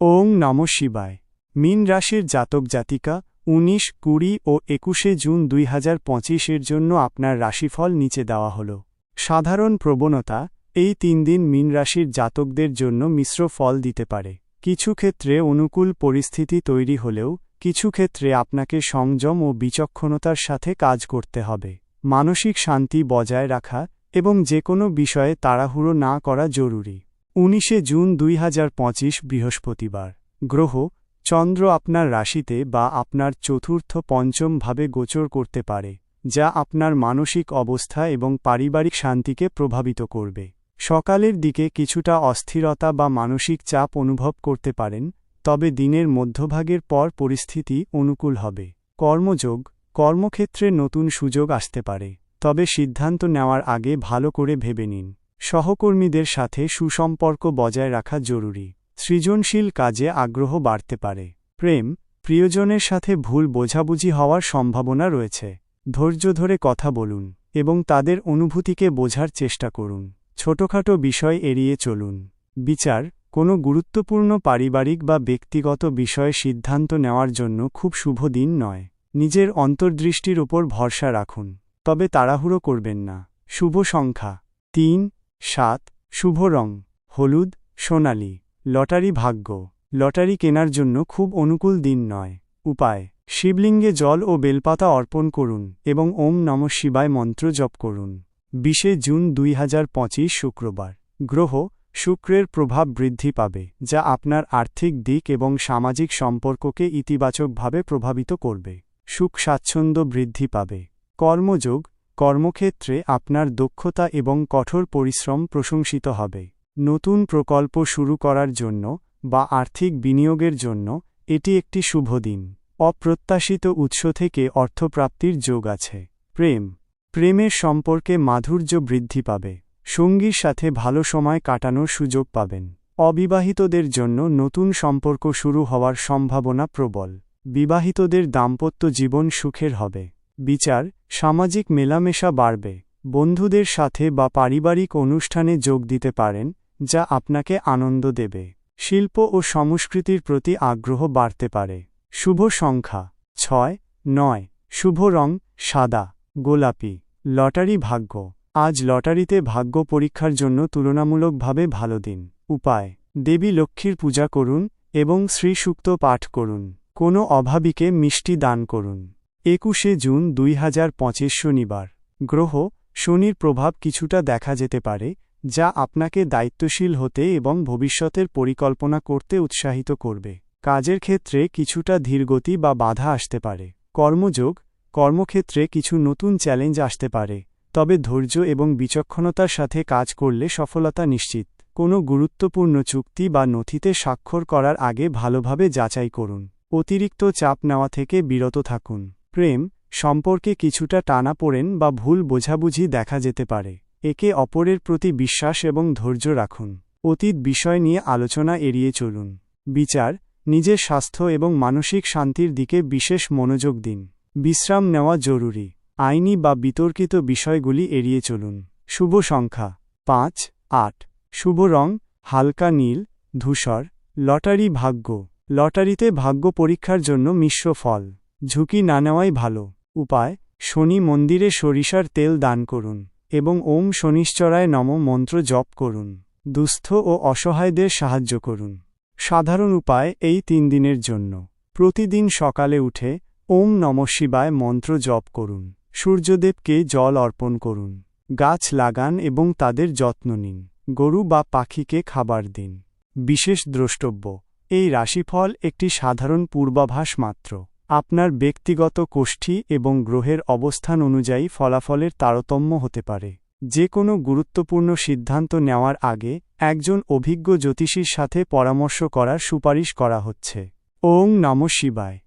ওং নম শিবায়। মীন রাশির জাতক জাতিকা, উনিশ, কুড়ি ও একুশে জুন দুই হাজার পঁচিশের জন্য আপনার রাশিফল নিচে দেওয়া হল। সাধারণ প্রবণতা, এই তিন দিন মীন রাশির জাতকদের জন্য মিশ্র ফল দিতে পারে। কিছু ক্ষেত্রে অনুকূল পরিস্থিতি তৈরি হলেও, কিছু ক্ষেত্রে আপনাকে সংযম ও বিচক্ষণতার সাথে কাজ করতে হবে। মানসিক শান্তি বজায় রাখা এবং যে কোনো বিষয়ে তাড়াহুড়ো না করা জরুরি। উনিশে জুন দুই হাজার পঁচিশ বৃহস্পতিবার। গ্রহ, চন্দ্র আপনার রাশিতে বা আপনার চতুর্থ পঞ্চম ভাবে গোচর করতে পারে, যা আপনার মানসিক অবস্থা এবং পারিবারিক শান্তিকে প্রভাবিত করবে। সকালের দিকে কিছুটা অস্থিরতা বা মানসিক চাপ অনুভব করতে পারেন, তবে দিনের মধ্যভাগের পর পরিস্থিতি অনুকূল হবে। কর্মযোগ, কর্মক্ষেত্রে নতুন সুযোগ আসতে পারে, তবে সিদ্ধান্ত নেওয়ার আগে ভালো করে ভেবে নিন। সহকর্মীদের সাথে সুসম্পর্ক বজায় রাখা জরুরি। সৃজনশীল কাজে আগ্রহ বাড়তে পারে। প্রেম, প্রিয়জনের সাথে ভুল বোঝাবুঝি হওয়ার সম্ভাবনা রয়েছে। ধৈর্য ধরে কথা বলুন এবং তাদের অনুভূতিকে বোঝার চেষ্টা করুন। ছোটখাটো বিষয় এড়িয়ে চলুন। বিচার, কোনো গুরুত্বপূর্ণ পারিবারিক বা ব্যক্তিগত বিষয়ে সিদ্ধান্ত নেওয়ার জন্য খুব শুভ দিন নয়। নিজের অন্তর্দৃষ্টির ওপর ভরসা রাখুন। তবে তাড়াহুড়ো করবেন না। শুভ সংখ্যা, তিন সাত, শুভ রং, হলুদ, সোনালি, লটারি ভাগ্য, লটারি কেনার জন্য খুব অনুকূল দিন নয়। উপায়, শিবলিঙ্গে জল ও বেলপাতা অর্পণ করুন এবং ওম নম শিবায় মন্ত্র জপ করুন। বিশে জুন দুই হাজার পঁচিশ শুক্রবার, গ্রহ, শুক্রের প্রভাব বৃদ্ধি পাবে, যা আপনার আর্থিক দিক এবং সামাজিক সম্পর্ককে ইতিবাচকভাবে প্রভাবিত করবে। সুখ স্বাচ্ছন্দ্য বৃদ্ধি পাবে। কর্মযোগ কর্মক্ষেত্রে আপনার দক্ষতা এবং কঠোর পরিশ্রম প্রশংসিত হবে। নতুন প্রকল্প শুরু করার জন্য বা আর্থিক বিনিয়োগের জন্য এটি একটি শুভ দিন। অপ্রত্যাশিত উৎস থেকে অর্থপ্রাপ্তির যোগ আছে। প্রেম। প্রেমের সম্পর্কে মাধুর্য বৃদ্ধি পাবে। সঙ্গীর সাথে ভালো সময় কাটানোর সুযোগ পাবেন। অবিবাহিতদের জন্য নতুন সম্পর্ক শুরু হওয়ার সম্ভাবনা প্রবল। বিবাহিতদের দাম্পত্য জীবন সুখের হবে। বিচার, সামাজিক মেলামেশা বাড়বে। বন্ধুদের সাথে বা পারিবারিক অনুষ্ঠানে যোগ দিতে পারেন, যা আপনাকে আনন্দ দেবে। শিল্প ও সংস্কৃতির প্রতি আগ্রহ বাড়তে পারে। শুভ সংখ্যা। ছয়, নয়, শুভ রং, সাদা, গোলাপি। লটারি ভাগ্য। আজ লটারিতে ভাগ্য পরীক্ষার জন্য তুলনামূলকভাবে ভালো দিন। উপায়। দেবী লক্ষ্মীর পূজা করুন এবং শ্রীসূক্ত পাঠ করুন। কোনো অভাবীকে মিষ্টি দান করুন। একুশে জুন দুই হাজার পঁচিশ শনিবার। গ্রহ, শনির প্রভাব কিছুটা দেখা যেতে পারে, যা আপনাকে দায়িত্বশীল হতে এবং ভবিষ্যতের পরিকল্পনা করতে উৎসাহিত করবে। কাজের ক্ষেত্রে কিছুটা ধীরগতি বা বাধা আসতে পারে। কর্মযোগ, কর্মক্ষেত্রে কিছু নতুন চ্যালেঞ্জ আসতে পারে, তবে ধৈর্য এবং বিচক্ষণতার সাথে কাজ করলে সফলতা নিশ্চিত। কোনো গুরুত্বপূর্ণ চুক্তি বা নথিতে স্বাক্ষর করার আগে ভালোভাবে যাচাই করুন। অতিরিক্ত চাপ নেওয়া থেকে বিরত থাকুন। প্রেম সম্পর্কে কিছুটা টানা পড়েন বা ভুল বোঝাবুঝি দেখা যেতে পারে। একে অপরের প্রতি বিশ্বাস এবং ধৈর্য রাখুন। অতীত বিষয় নিয়ে আলোচনা এড়িয়ে চলুন। বিচার, নিজের স্বাস্থ্য এবং মানসিক শান্তির দিকে বিশেষ মনোযোগ দিন। বিশ্রাম নেওয়া জরুরি। আইনি বা বিতর্কিত বিষয়গুলি এড়িয়ে চলুন। শুভ সংখ্যা। পাঁচ, আট। শুভ রং, হালকা নীল, ধূসর। লটারি ভাগ্য। লটারিতে ভাগ্য পরীক্ষার জন্য মিশ্র ফল। ঝুঁকি না নেওয়াই ভালো। উপায়, শনি মন্দিরে সরিষার তেল দান করুন এবং ওম শনিশ্চরায় নম মন্ত্র জপ করুন। দুস্থ ও অসহায়দের সাহায্য করুন। সাধারণ উপায়, এই তিন দিনের জন্য। প্রতিদিন সকালে উঠে ওম নম শিবায় মন্ত্র জপ করুন। সূর্যদেবকে জল অর্পণ করুন। গাছ লাগান এবং তাদের যত্ন নিন। গরু বা পাখিকে খাবার দিন। বিশেষ দ্রষ্টব্য, এই রাশিফল একটি সাধারণ পূর্বাভাস মাত্র। আপনার ব্যক্তিগত কোষ্ঠী এবং গ্রহের অবস্থান অনুযায়ী ফলাফলের তারতম্য হতে পারে। যে কোনো গুরুত্বপূর্ণ সিদ্ধান্ত নেওয়ার আগে একজন অভিজ্ঞ জ্যোতিষীর সাথে পরামর্শ করার সুপারিশ করা হচ্ছে। ওং নম শিবায়।